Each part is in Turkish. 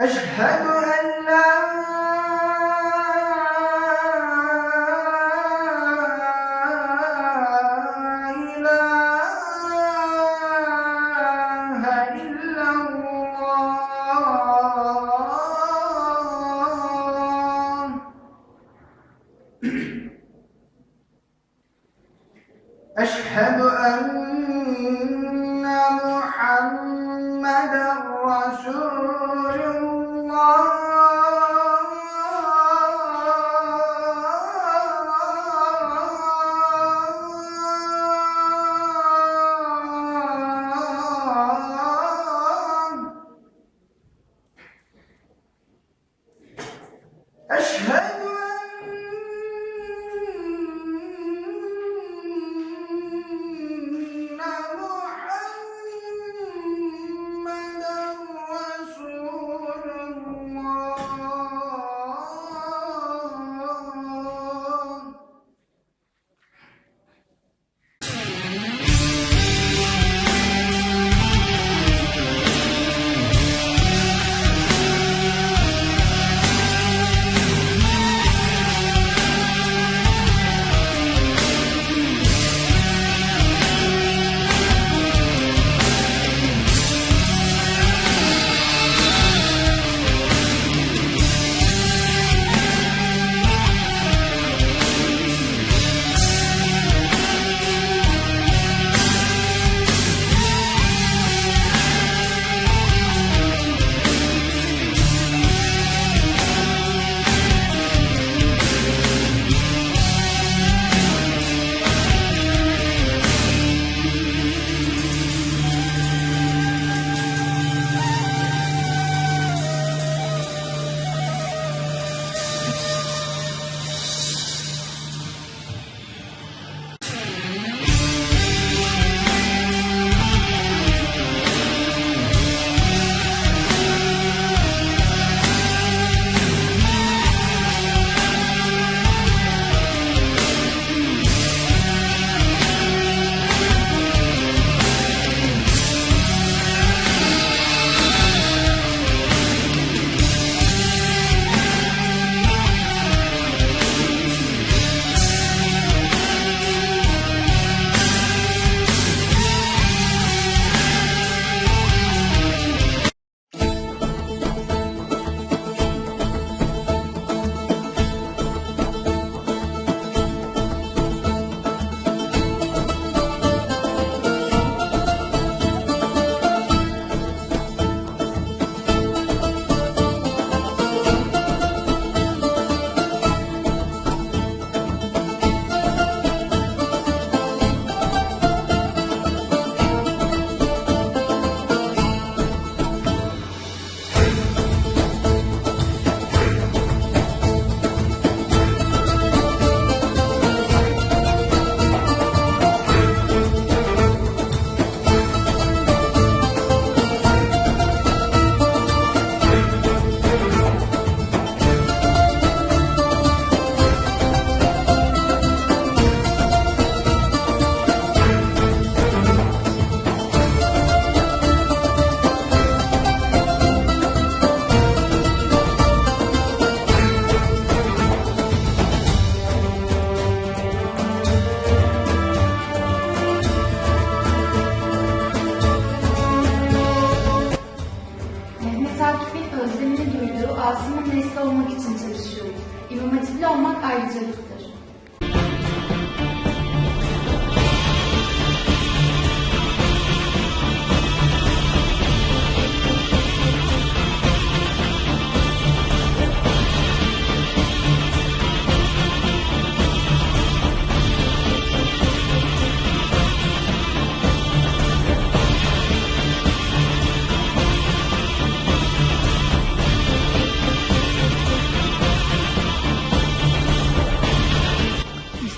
أشهد Akif'in özlemini duyduğu Asım'ın nesli olmak için çalışıyoruz. İmam Hatipli olmak ayrıcalıktır.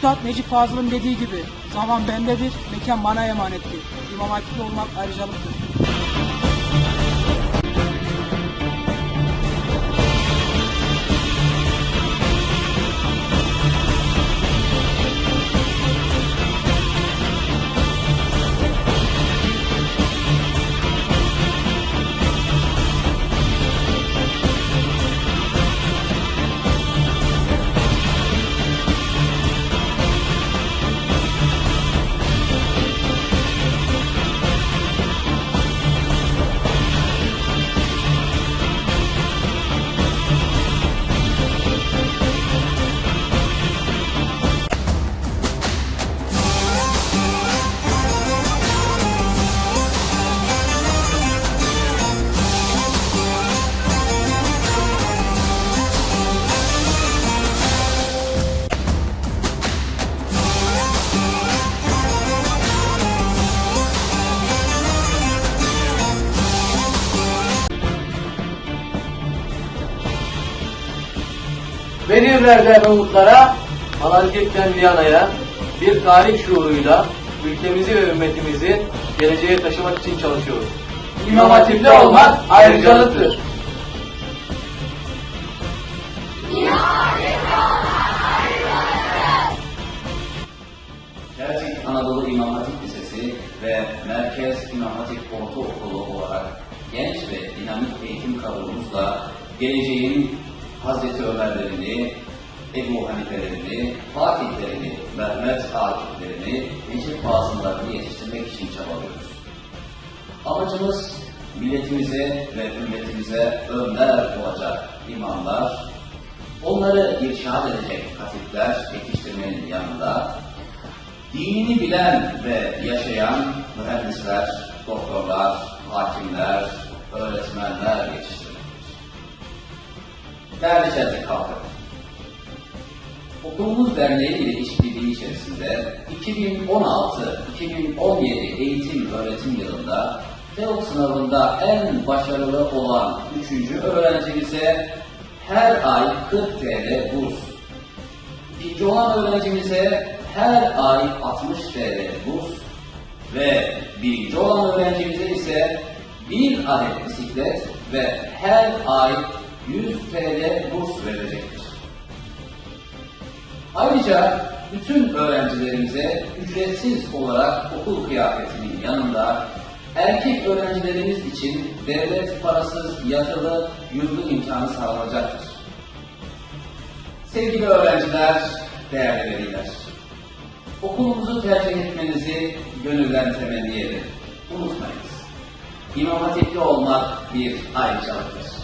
Üstad Necip Fazıl'ın dediği gibi zaman bendedir, mekan bana emanettir. İmam hatipli olmak ayrıcalıktır. Venirlerden umutlara, Malazgirt'ten Viyana'ya bir tarih şuuruyla ülkemizi ve ümmetimizi geleceğe taşımak için çalışıyoruz. İmam Hatipli olmak ayrıcalıktır. Gerçek Anadolu İmam Hatip Lisesi ve Merkez İmam Hatip Ortaokulu olarak genç ve dinamik eğitim kadromuzla geleceğin Hazreti Ömerlerini, Ebu Hanifelerini, Fatihlerini, Mehmet Akiflerini, Necip Fazıllarını yetiştirmek için çabalıyoruz. Amacımız milletimize ve ümmetimize önder olacak imamlar, onları irşad edecek hatipler yetiştirmenin yanında dinini bilen ve yaşayan mühendisler, doktorlar, hakimler, öğretmenler yetiştirmektir. Değerli Celtik halkı, Okulumuz Derneği ile işbirliği içerisinde 2016-2017 eğitim öğretim yılında TEOK sınavında en başarılı olan 3. öğrencimize her ay 40 TL burs, İkinci olan öğrencimize her ay 60 TL burs ve birinci olan öğrencimize ise 1000 adet bisiklet ve her ay 100 TL burs verilecektir. Ayrıca bütün öğrencilerimize ücretsiz olarak okul kıyafetinin yanında erkek öğrencilerimiz için devlet parasız yatılı yurdu imkanı sağlanacaktır. Sevgili öğrenciler, değerli veliler, okulumuzu tercih etmenizi gönülden temenni ederim. Unutmayınız, İmam Hatipli olmak bir ayrıcalıktır.